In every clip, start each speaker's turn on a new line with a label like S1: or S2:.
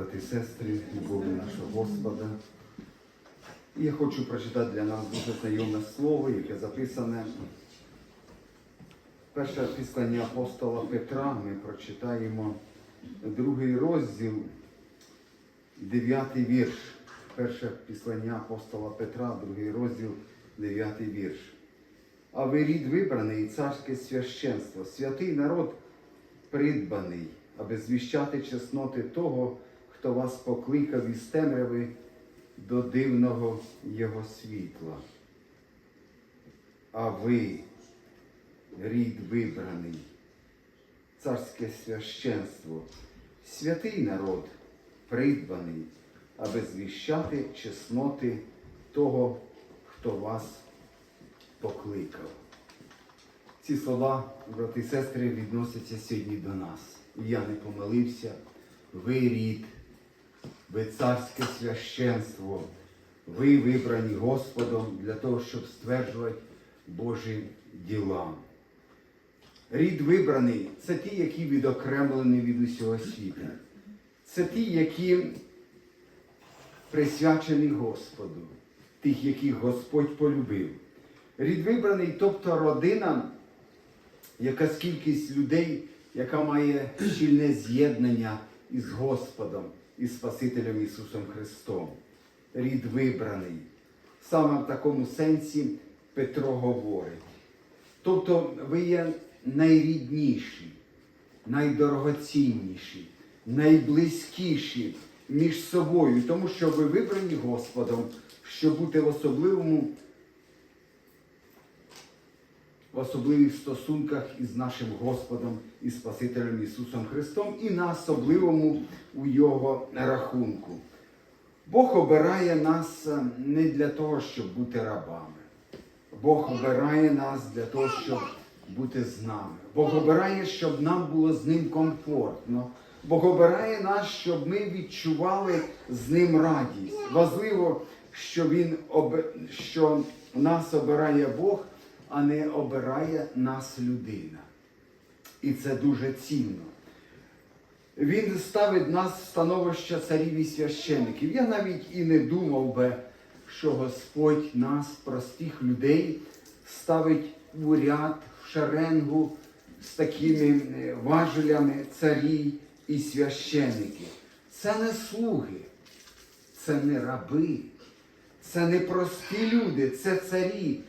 S1: брати і сестри, любові нашого Господа. І я хочу прочитати для нас дуже знайоме слово, яке записане. Перше післання апостола Петра ми прочитаємо другий розділ, дев'ятий вірш. Перше післання апостола Петра, другий розділ, дев'ятий вірш. А ви рід вибраний і царське священство, святий народ придбаний, аби звіщати чесноти того, хто вас покликав із темряви до дивного Його світла. А ви, рід вибраний, царське священство, святий народ, придбаний, аби звіщати чесноти того, хто вас покликав. Ці слова, брати і сестри, відносяться сьогодні до нас. Я не помилився. Ви рід, ви царське священство, ви вибрані Господом для того, щоб стверджувати Божі діла. Рід вибраний це ті, які відокремлені від усього світу. Це ті, які присвячені Господу, тих, яких Господь полюбив. Рід вибраний, тобто родина, якась кількість людей, яка має щільне з'єднання із Господом і Спасителем Ісусом Христом. Рід вибраний. Саме в такому сенсі Петро говорить. Тобто ви є найрідніші, найдорогоцінніші, найблизькіші між собою, тому що ви вибрані Господом, щоб бути в особливому в особливих стосунках із нашим Господом і Спасителем Ісусом Христом і на особливому у Його рахунку. Бог обирає нас е, не для того, щоб бути рабами. Бог обирає нас для того, щоб бути з нами. Бог обирає, щоб нам було з ним комфортно. Бог обирає нас, щоб ми відчували з ним радість. Важливо, що, він об... що нас обирає Бог, а не обирає нас людина. І це дуже цінно. Він ставить нас в становище царів і священиків. Я навіть і не думав би, що Господь нас, простих людей, ставить у ряд, в шеренгу з такими е, важелями царі і священики. Це не слуги, це не раби, це не прості люди, це царі,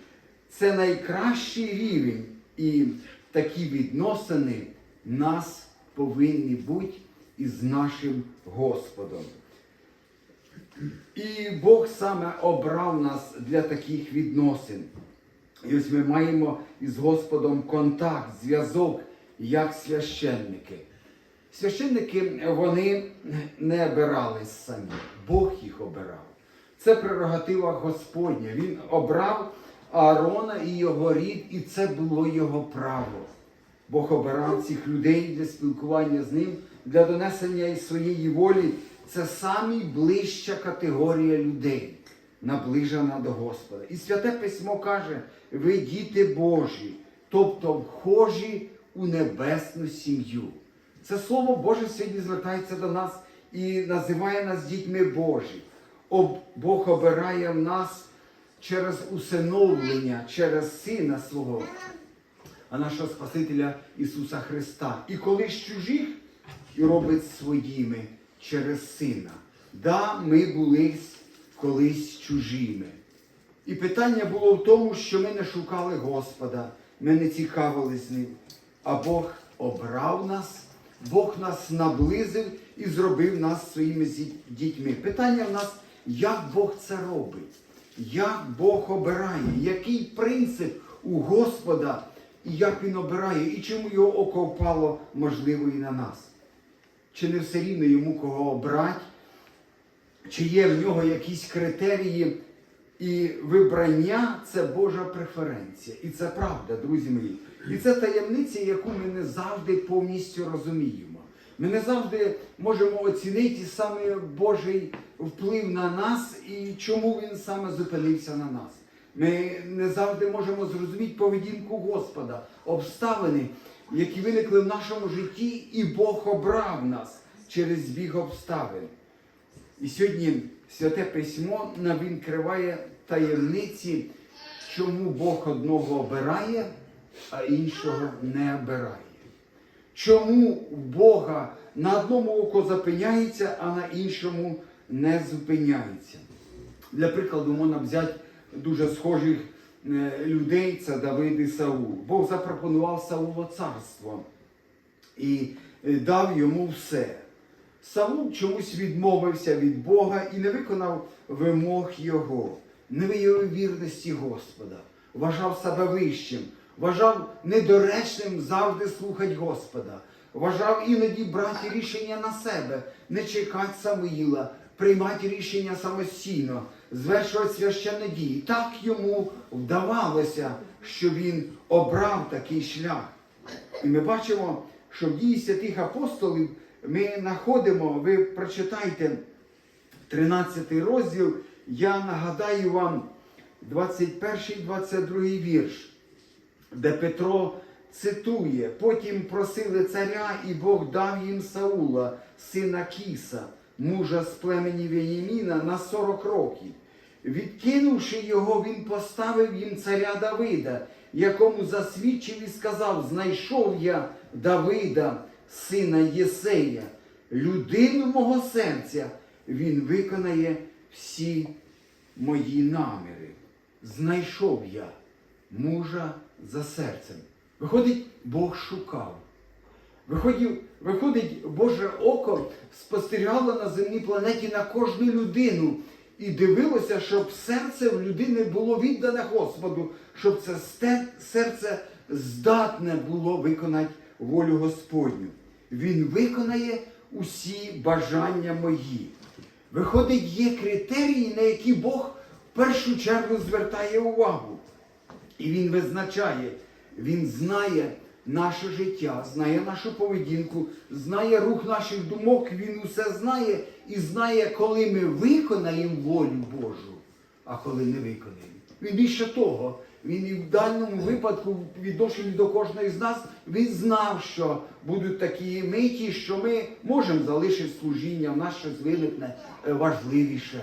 S1: це найкращий рівень. І такі відносини нас повинні бути із нашим Господом. І Бог саме обрав нас для таких відносин. І ось ми маємо із Господом контакт, зв'язок, як священники. Священники вони не обирались самі, Бог їх обирав. Це прерогатива Господня. Він обрав Аарона і його рід, і це було його право. Бог обирав цих людей для спілкування з ним, для донесення своєї волі. Це самі ближча категорія людей, наближена до Господа. І святе письмо каже: ви діти Божі, тобто вхожі у небесну сім'ю. Це слово Боже сьогодні звертається до нас і називає нас дітьми Божі. Бог обирає в нас через усиновлення, через Сина свого, а нашого Спасителя Ісуса Христа. І коли з чужих і робить своїми через Сина. Да, ми були колись чужими. І питання було в тому, що ми не шукали Господа, ми не цікавились ним. А Бог обрав нас, Бог нас наблизив і зробив нас своїми дітьми. Питання в нас, як Бог це робить, як Бог обирає, який принцип у Господа, і як Він обирає, і чому його око впало, можливо, і на нас. Чи не все рівно йому кого обрати, чи є в нього якісь критерії, і вибрання це Божа преференція. І це правда, друзі мої. І це таємниця, яку ми не завжди повністю розуміємо. Ми не завжди можемо оцінити саме Божий вплив на нас і чому він саме зупинився на нас. Ми не завжди можемо зрозуміти поведінку Господа, обставини, які виникли в нашому житті, і Бог обрав нас через біг обставин. І сьогодні Святе Письмо нам відкриває таємниці, чому Бог одного обирає, а іншого не обирає. Чому в Бога на одному око зупиняється, а на іншому не зупиняється. Для прикладу, можна взяти дуже схожих е, людей, це Давид і Саул. Бог запропонував Саулу царство і е, дав йому все. Саул чомусь відмовився від Бога і не виконав вимог його, не виявив вірності Господа, вважав себе вищим, вважав недоречним завжди слухати Господа, вважав іноді брати рішення на себе, не чекати Самуїла, приймати рішення самостійно, звершувати священні дії. Так йому вдавалося, що він обрав такий шлях. І ми бачимо, що в дії святих апостолів ми знаходимо, ви прочитайте 13 розділ, я нагадаю вам 21-22 вірш, де Петро цитує, потім просили царя, і Бог дав їм Саула, сина Кіса, мужа з племені Веніаміна, на 40 років. Відкинувши його, він поставив їм царя Давида, якому засвідчив і сказав: Знайшов я Давида, сина Єсея, людину мого серця, він виконає всі мої наміри. Знайшов я мужа за серцем. Виходить, Бог шукав. Виходить, виходить, Боже око спостерігало на земній планеті на кожну людину і дивилося, щоб серце в людини було віддане Господу, щоб це серце здатне було виконати волю Господню. Він виконає усі бажання мої. Виходить, є критерії, на які Бог в першу чергу звертає увагу. І він визначає, він знає наше життя, знає нашу поведінку, знає рух наших думок, він усе знає і знає, коли ми виконаємо волю Божу, а коли не виконаємо. Він більше того, він і в даному випадку, відношенні до кожної з нас, він знав, що будуть такі миті, що ми можемо залишити служіння, в нас щось виникне е, важливіше.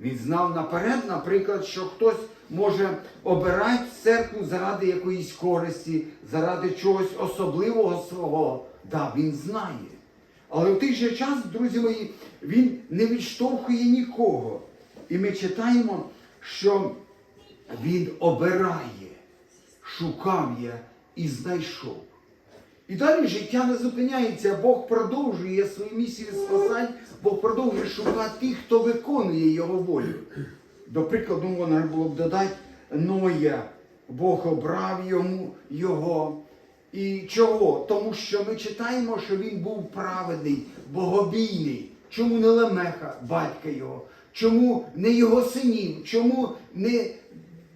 S1: Він знав наперед, наприклад, що хтось може обирати церкву заради якоїсь користі, заради чогось особливого свого. Да, він знає. Але в той же час, друзі мої, він не відштовхує нікого. І ми читаємо, що він обирає, шукав я і знайшов. І далі життя не зупиняється. Бог продовжує свою місію спасань, Бог продовжує шукати тих, хто виконує його волю. До прикладу, можна було б додати Ноя. Бог обрав йому його. І чого? Тому що ми читаємо, що він був праведний, богобійний. Чому не Лемеха, батька його? Чому не його синів? Чому не,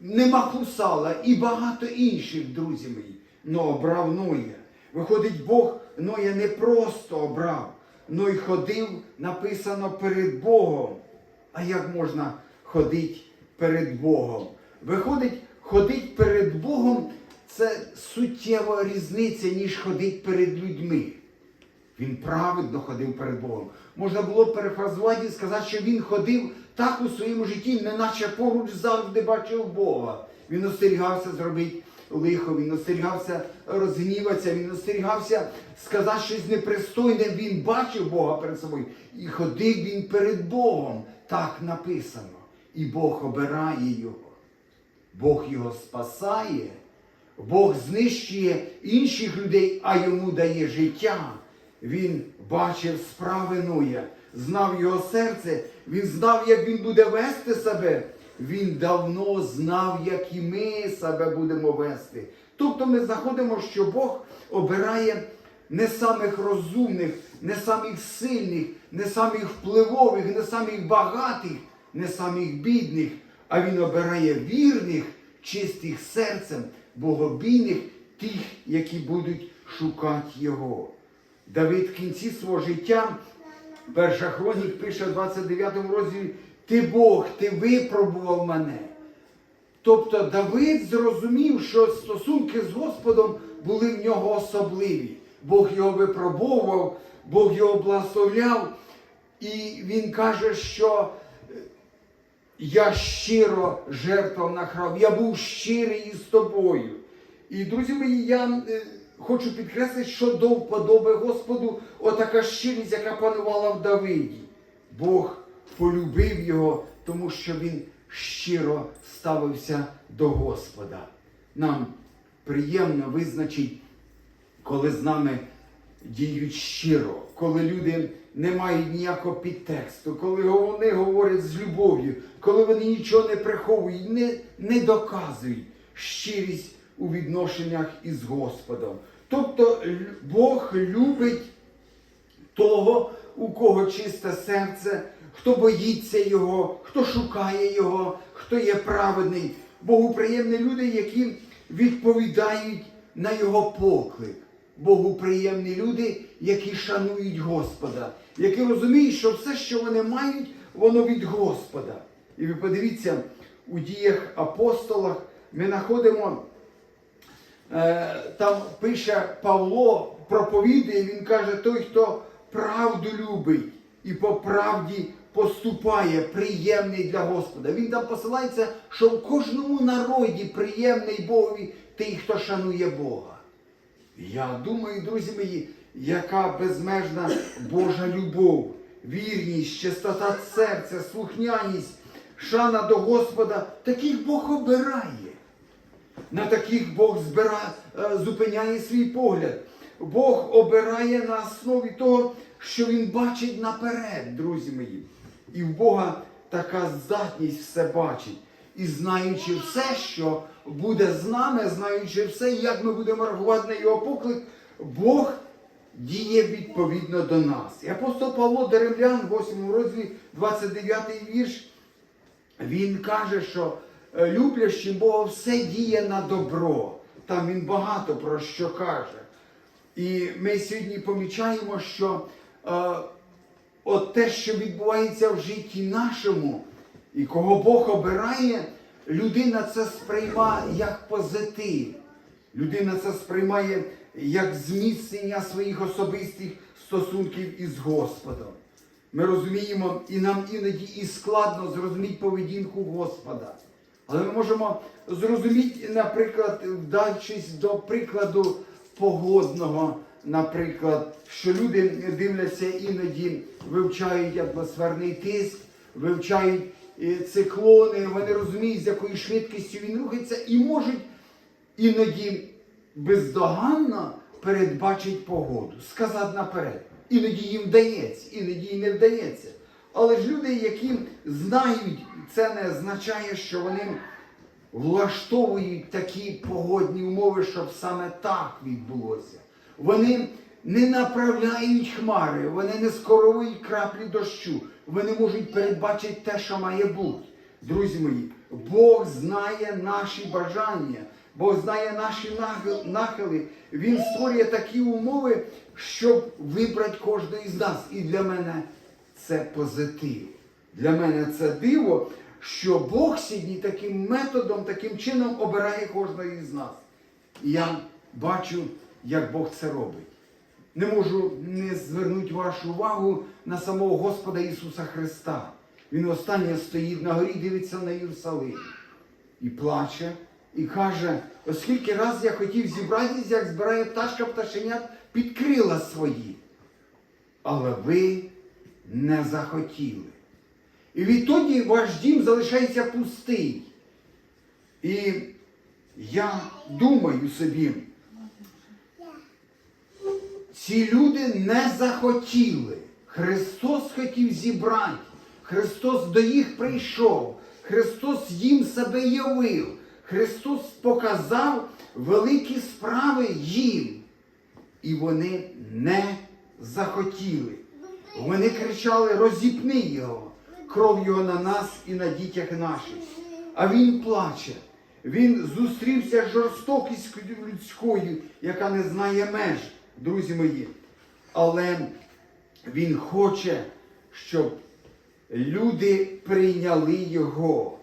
S1: не Махусала і багато інших, друзі мої? Но обрав Ноя. Виходить, Бог Ноя не просто обрав, но й ходив, написано перед Богом. А як можна ходити перед Богом? Виходить, ходить перед Богом це суттєва різниця, ніж ходить перед людьми. Він праведно ходив перед Богом. Можна було перефразувати і сказати, що він ходив так у своєму житті, неначе поруч завжди бачив Бога. Він остерігався зробити лихо, він остерігався розгніватися, він остерігався сказати щось непристойне. Він бачив Бога перед собою. І ходив він перед Богом. Так написано. І Бог обирає його. Бог його спасає, Бог знищує інших людей, а йому дає життя. Він бачив справи Ноя, знав його серце, він знав, як він буде вести себе. Він давно знав, як і ми себе будемо вести. Тобто ми знаходимо, що Бог обирає не самих розумних, не самих сильних, не самих впливових, не самих багатих, не самих бідних, а Він обирає вірних, чистих серцем, богобійних, тих, які будуть шукати Його. Давид в кінці свого життя, перша хронік пише в 29 розділі, ти Бог, ти випробував мене. Тобто Давид зрозумів, що стосунки з Господом були в нього особливі. Бог його випробовував, Бог його благословляв. І він каже, що я щиро жертвував на храм, я був щирий із тобою. І, друзі мої, я е, хочу підкреслити, що до вподоби Господу отака щирість, яка панувала в Давиді. Бог полюбив його, тому що він щиро ставився до Господа. Нам приємно визначить, коли з нами діють щиро, коли люди не мають ніякого підтексту, коли вони говорять з любов'ю, коли вони нічого не приховують, не, не доказують щирість у відношеннях із Господом. Тобто Бог любить того, у кого чисте серце, хто боїться Його, хто шукає Його, хто є праведний. Богу приємні люди, які відповідають на Його поклик. Богу приємні люди, які шанують Господа, які розуміють, що все, що вони мають, воно від Господа. І ви подивіться, у діях апостолах ми знаходимо Е, там пише Павло, проповідує, він каже, той, хто правду любить і по правді поступає, приємний для Господа. Він там посилається, що в кожному народі приємний Богові той, хто шанує Бога. Я думаю, друзі мої, яка безмежна Божа любов, вірність, чистота серця, слухняність, шана до Господа, таких Бог обирає. На таких Бог збира, е, зупиняє свій погляд. Бог обирає на основі того, що Він бачить наперед, друзі мої. І в Бога така здатність все бачить. І знаючи все, що буде з нами, знаючи все, як ми будемо реагувати на його поклик, Бог діє відповідно до нас. І апостол Павло до Римлян, 8 розділі, 29 вірш, він каже, що е, люблячим Бога все діє на добро. Там він багато про що каже. І ми сьогодні помічаємо, що е, от те, що відбувається в житті нашому, і кого Бог обирає, людина це сприймає як позитив. Людина це сприймає як зміцнення своїх особистих стосунків із Господом. Ми розуміємо, і нам іноді і складно зрозуміти поведінку Господа. Але ми можемо зрозуміти, наприклад, вдавшись до прикладу погодного, наприклад, що люди дивляться іноді, вивчають атмосферний тиск, вивчають е, циклони, вони розуміють, з якою швидкістю він рухається, і можуть іноді бездоганно передбачить погоду, сказати наперед. Іноді їм вдається, іноді їм не вдається. Але ж люди, які знають, це не означає, що вони влаштовують такі погодні умови, щоб саме так відбулося. Вони не направляють хмари, вони не скоровують краплі дощу, вони можуть передбачити те, що має бути. Друзі мої, Бог знає наші бажання, Бог знає наші нахили. Він створює такі умови, щоб вибрати кожного із нас. І для мене це позитив. Для мене це диво, що Бог сьогодні таким методом, таким чином обирає кожного із нас. І я бачу, як Бог це робить. Не можу не звернути вашу увагу на самого Господа Ісуса Христа. Він останнє стоїть на горі, дивиться на Єрусалим і плаче, і каже: оскільки раз я хотів зібратися, як збирає пташка пташенят під крила свої. Але ви не захотіли. І відтоді ваш дім залишається пустий. І я думаю собі, ці люди не захотіли. Христос хотів зібрати. Христос до їх прийшов. Христос їм себе явив. Христос показав великі справи їм. І вони не захотіли. Вони кричали: розіпни його, кров його на нас і на дітях наших. А він плаче. Він зустрівся з жорстокістю людською, яка не знає меж, друзі мої. Але він хоче, щоб люди прийняли його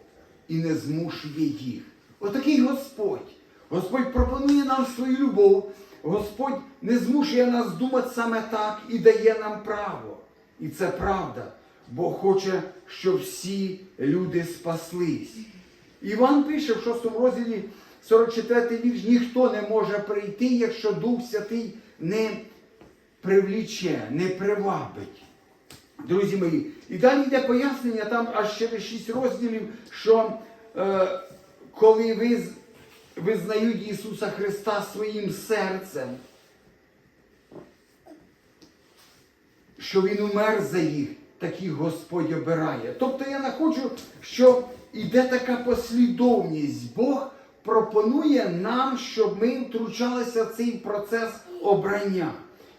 S1: і не змушує їх. Отакий Господь. Господь пропонує нам свою любов. Господь не змушує нас думати саме так і дає нам право. І це правда. Бог хоче, щоб всі люди спаслись. Іван пише в 6 розділі 44 вірш, ніхто не може прийти, якщо Дух Святий не привліче, не привабить. Друзі мої, і далі йде пояснення там аж через 6 розділів, що е, коли ви визнають Ісуса Христа своїм серцем, що Він умер за їх, таких Господь обирає. Тобто я не хочу, що йде така послідовність. Бог пропонує нам, щоб ми втручалися в цей процес обрання.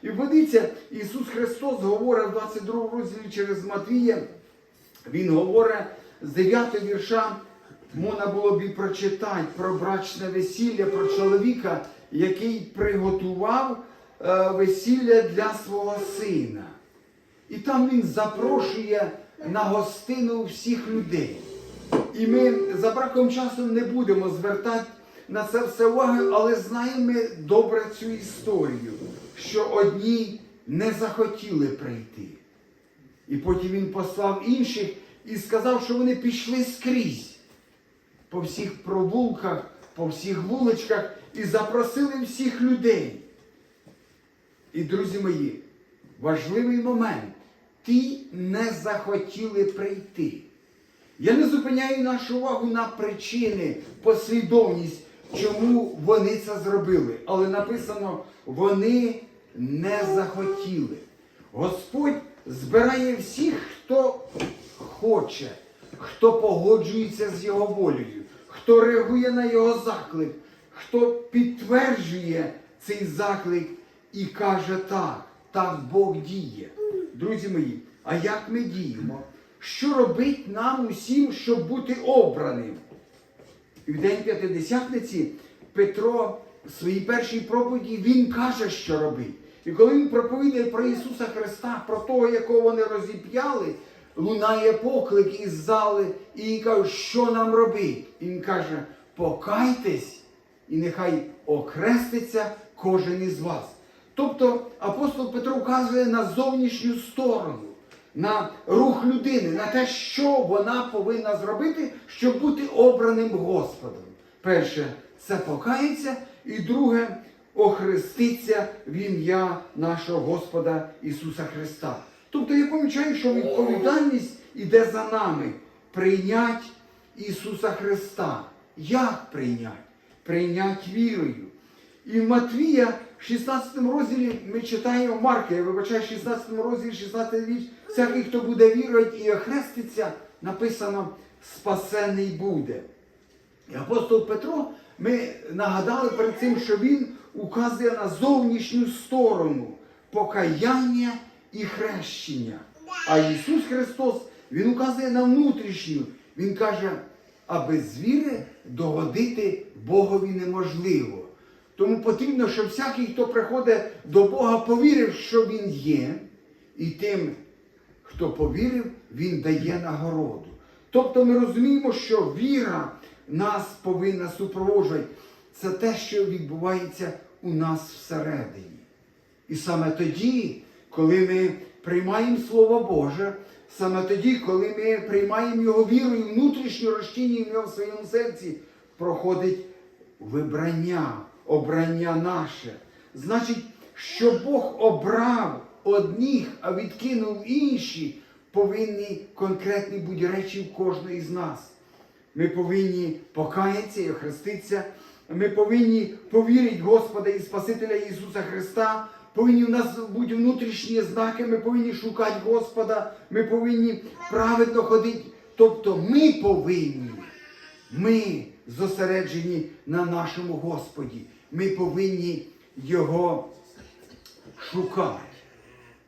S1: І подивіться, Ісус Христос говорить в 22 розділі через Матвія, Він говорить з 9 вірша, можна було б і прочитати про брачне весілля, про чоловіка, який приготував е, весілля для свого сина. І там він запрошує на гостину всіх людей. І ми за браком часу не будемо звертати на це все уваги, але знаємо добре цю історію, що одні не захотіли прийти. І потім він послав інших і сказав, що вони пішли скрізь по всіх провулках, по всіх вуличках і запросили всіх людей. І, друзі мої, важливий момент. Ті не захотіли прийти. Я не зупиняю нашу увагу на причини, послідовність, чому вони це зробили. Але написано, вони не захотіли. Господь збирає всіх, хто хоче, хто погоджується з його волею, хто реагує на його заклик, хто підтверджує цей заклик і каже так, так Бог діє. Друзі мої, а як ми діємо? Що робить нам усім, щоб бути обраним? І в день П'ятидесятниці Петро в своїй першій проповіді він каже, що робить. І коли він проповідає про Ісуса Христа, про того, якого вони розіп'яли, лунає поклик із зали, і каже, що нам робити? І він каже, покайтесь, і нехай окреститься кожен із вас. Тобто апостол Петро вказує на зовнішню сторону, на рух людини, на те, що вона повинна зробити, щоб бути обраним Господом. Перше, це покається, і друге охреститься в ім'я нашого Господа Ісуса Христа. Тобто я помічаю, що відповідальність іде за нами прийнять Ісуса Христа. Як прийнять? Прийнять вірою. І в Матвія, в 16 розділі ми читаємо Марка, я вибачаю, в 16 розділі, 16 вірш, всякий, хто буде вірувати і охреститься, написано спасений буде. І апостол Петро, ми нагадали перед цим, що він указує на зовнішню сторону покаяння і хрещення. А Ісус Христос, Він указує на внутрішню. Він каже, а без віри догодити Богові неможливо. Тому потрібно, щоб всякий, хто приходить до Бога, повірив, що Він є, і тим, хто повірив, Він дає нагороду. Тобто ми розуміємо, що віра нас повинна супроводжувати. Це те, що відбувається у нас всередині. І саме тоді, коли ми приймаємо Слово Боже, саме тоді, коли ми приймаємо Його вірою, внутрішньо розчинюємо його в своєму серці, проходить вибрання, обрання наше. Значить, що Бог обрав одних, а відкинув інші, повинні конкретні бути речі в кожної з нас. Ми повинні покаятися і охреститися. Ми повинні повірити Господа і Спасителя Ісуса Христа. Повинні в нас бути внутрішні знаки, ми повинні шукати Господа, ми повинні праведно ходити. Тобто ми повинні, ми зосереджені на нашому Господі. Ми повинні Його шукати.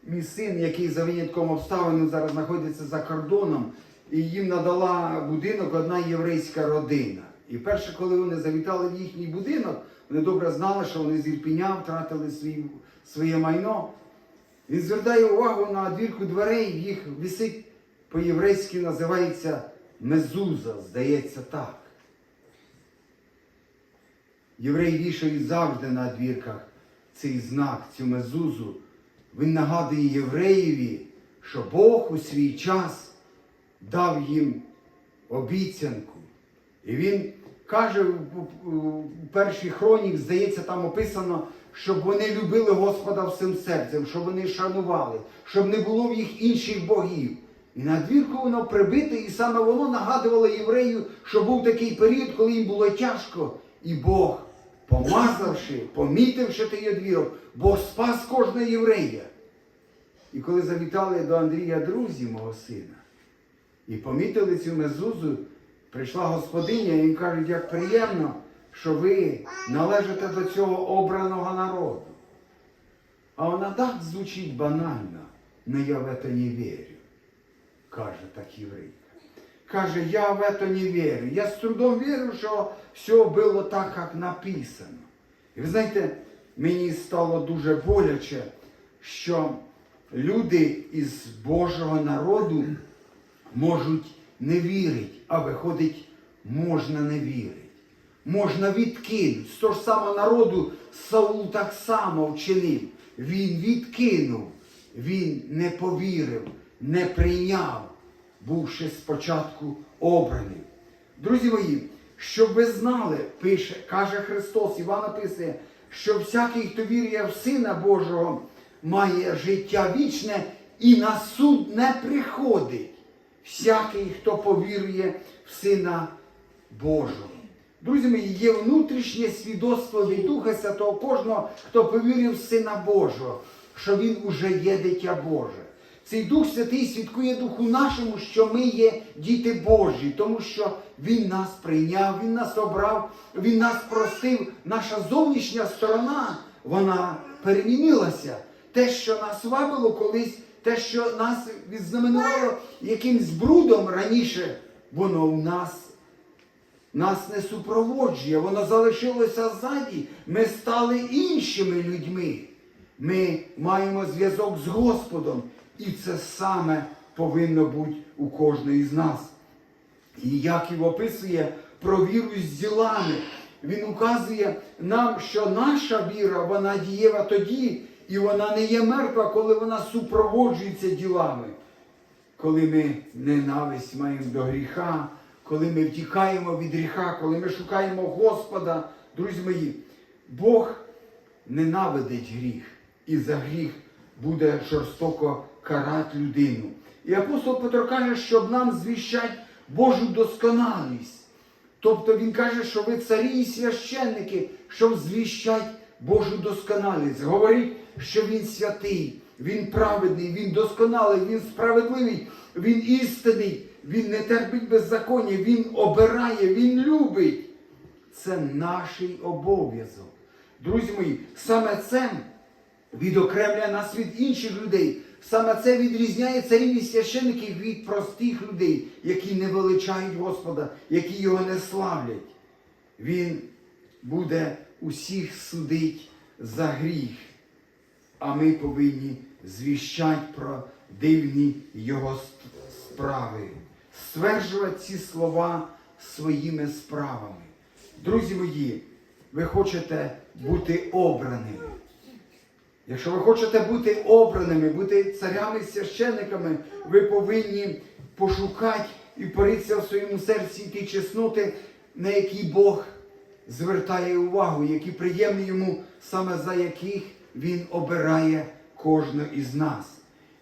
S1: Мій син, який за винятком обставин зараз знаходиться за кордоном, і їм надала будинок одна єврейська родина. І перше, коли вони завітали в їхній будинок, вони добре знали, що вони з Ірпіня втратили свій, своє майно. Він звертає увагу на двірку дверей, їх висить по-єврейськи називається мезуза, здається так. Євреї вішають завжди на двірках цей знак, цю мезузу. Він нагадує євреєві, що Бог у свій час дав їм обіцянку. І він каже у- першій хронік, здається, там описано, щоб вони любили Господа всім серцем, щоб вони шанували, щоб не було в їх інших богів. І на двірку воно прибите, і саме воно нагадувало єврею, що був такий період, коли їм було тяжко, і Бог, помазавши, помітивши той одвірок, Бог спас кожного єврея. І коли завітали до Андрія друзі мого сина, і помітили цю мезузу, прийшла господиня і кажуть, як приємно, що ви належите до цього обраного народу. А вона так звучить банально, но я в это не вірю, каже так єврейка. Каже, я в это не вірю. Я з трудом вірю, що все було так, як написано. І ви знаєте, мені стало дуже боляче, що люди із Божого народу можуть не вірити, а виходить, можна не вірити. Можна відкинути. З того ж самого народу Саул так само вчинив. Він відкинув, він не повірив, не прийняв, бувши спочатку обраним. Друзі мої, щоб ви знали, пише, каже Христос, Іван написує, що всякий, хто вірує в Сина Божого, має життя вічне і на суд не приходить. Всякий, хто повірує в Сина Божого. Друзі мої, є внутрішнє свідоцтво від Духа Святого кожного, хто повірив в Сина Божого, що Він уже є дитя Боже. Цей Дух Святий свідкує Духу нашому, що ми є діти Божі, тому що Він нас прийняв, Він нас обрав, Він нас простив. Наша зовнішня сторона, вона перемінилася. Те, що нас вабило колись, те, що нас відзнаменувало якимсь брудом раніше, воно в нас нас не супроводжує, воно залишилося ззаді. Ми стали іншими людьми. Ми маємо зв'язок з Господом. І це саме повинно бути у кожної з нас. І Яків описує про віру з ділами. Він указує нам, що наша віра, вона дієва тоді, і вона не є мертва, коли вона супроводжується ділами. Коли ми ненависть маємо до гріха, коли ми втікаємо від гріха, коли ми шукаємо Господа, друзі мої, Бог ненавидить гріх, і за гріх буде жорстоко карати людину. І апостол Петро каже, щоб нам звіщать Божу досконалість. Тобто він каже, що ви царі і священники, щоб звіщать Божу досконалість. Говорить, що він святий, він праведний, він досконалий, він справедливий, він істинний, він не терпить беззаконня, він обирає, він любить. Це наш обов'язок. Друзі мої, саме це відокремлює нас від інших людей. Саме це відрізняє царів і священиків від простих людей, які не величають Господа, які його не славлять. Він буде усіх судить за гріх, а ми повинні звіщати про дивні його справи, стверджувати ці слова своїми справами. Друзі мої, ви хочете бути обраними. Якщо ви хочете бути обраними, бути царями священниками, ви повинні пошукати і поритися в своєму серці ті чесноти, на які Бог звертає увагу, які приємні йому, саме за яких Він обирає кожного із нас.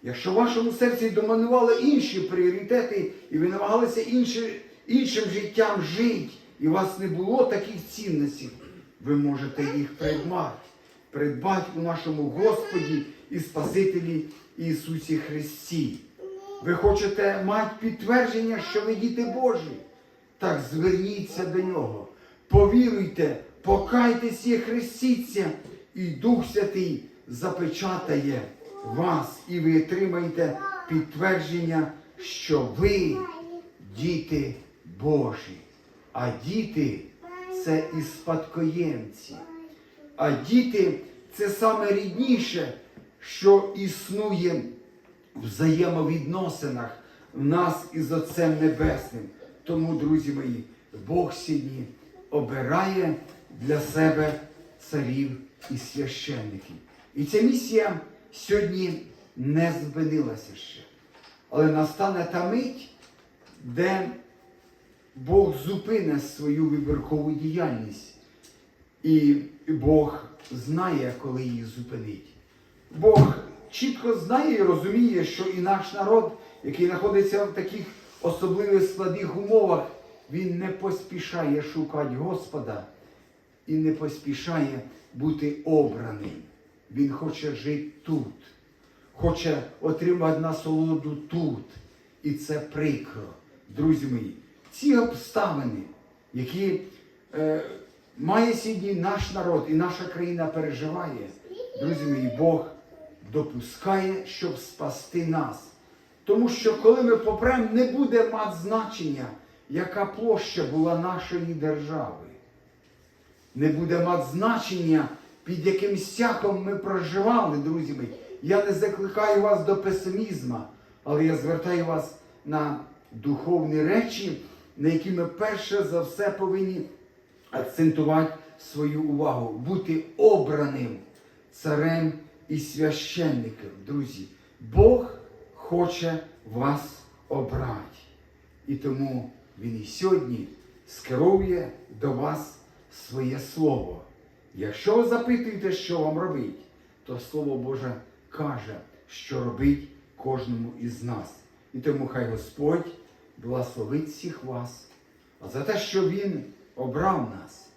S1: Якщо в вашому серці домінували інші пріоритети, і ви намагалися інші, іншим життям жити, і у вас не було таких цінностей, ви можете їх придбати. Придбати у нашому Господі і Спасителі Ісусі Христі. Ви хочете мати підтвердження, що ви діти Божі? Так зверніться до Нього. Повіруйте, покайтеся і хрестіться, і Дух Святий запечатає вас, і ви отримаєте підтвердження, що ви діти Божі. А діти це і спадкоємці. А діти це саме рідніше, що існує в взаємовідносинах нас із Отцем Небесним. Тому, друзі мої, Бог сьогодні обирає для себе царів і священників. І ця місія сьогодні не зупинилася ще. Але настане та мить, де Бог зупине свою вибіркову діяльність. І Бог знає, коли її зупинить. Бог чітко знає і розуміє, що і наш народ, який знаходиться в таких особливих складних умовах, він не поспішає шукати Господа і не поспішає бути обраним. Він хоче жити тут, хоче отримати насолоду тут. І це прикро. Друзі мої, ці обставини, які е, має сьогодні наш народ і наша країна переживає, друзі мої, Бог допускає, щоб спасти нас. Тому що коли ми попрем, не буде мати значення, яка площа була нашої держави. Не буде мати значення, під яким стяком ми проживали, друзі мої. Я не закликаю вас до песимізму, але я звертаю вас на духовні речі, на які ми перше за все повинні акцентувати свою увагу, бути обраним царем і священником, друзі. Бог хоче вас обрати. І тому Він і сьогодні скерує до вас своє слово. Якщо ви запитуєте, що вам робить, то Слово Боже каже, що робить кожному із нас. І тому хай Господь благословить всіх вас, а за те, що Він обрав нас,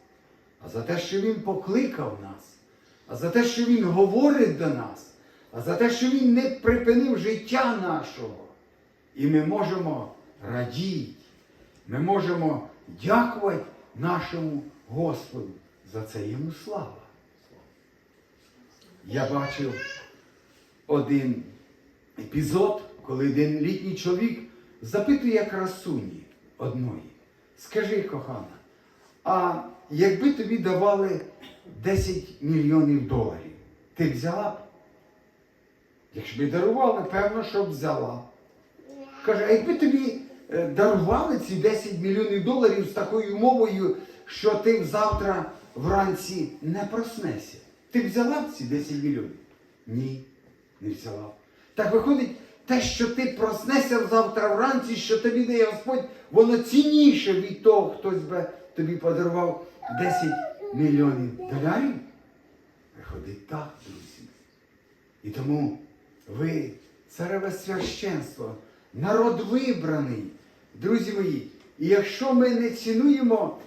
S1: а за те, що Він покликав нас, а за те, що Він говорить до нас, а за те, що Він не припинив життя нашого. І ми можемо радіти, ми можемо дякувати нашому Господу. За це йому слава. Я бачив один епізод, коли один літній чоловік запитує красуні одної. Скажи, кохана, а якби тобі давали 10 мільйонів доларів, ти взяла б? Якщо б дарували, певно, що б взяла. Каже, а якби тобі дарували ці 10 мільйонів доларів з такою мовою, що ти завтра вранці не проснешся, ти взяла ці 10 мільйонів? Ні, не взяла. Так виходить, те, що ти проснешся завтра вранці, що тобі дає Господь, воно цінніше від того, хтось би тобі подарував 10 мільйонів доларів. Виходить так, друзі. І тому ви, цареве священство, народ вибраний, друзі мої. І якщо ми не цінуємо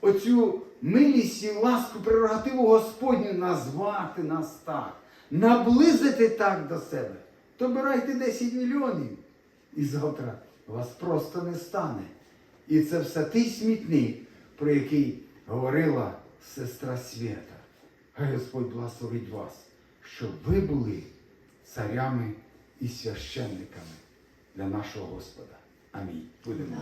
S1: оцю милість і ласку прерогативу Господню назвати нас так, наблизити так до себе, то бирайте 10 мільйонів. І завтра вас просто не стане. І це все той смітник, про який говорила сестра Свята. Хай Господь благословить вас, щоб ви були царями і священниками для нашого Господа. Амінь. Будемо.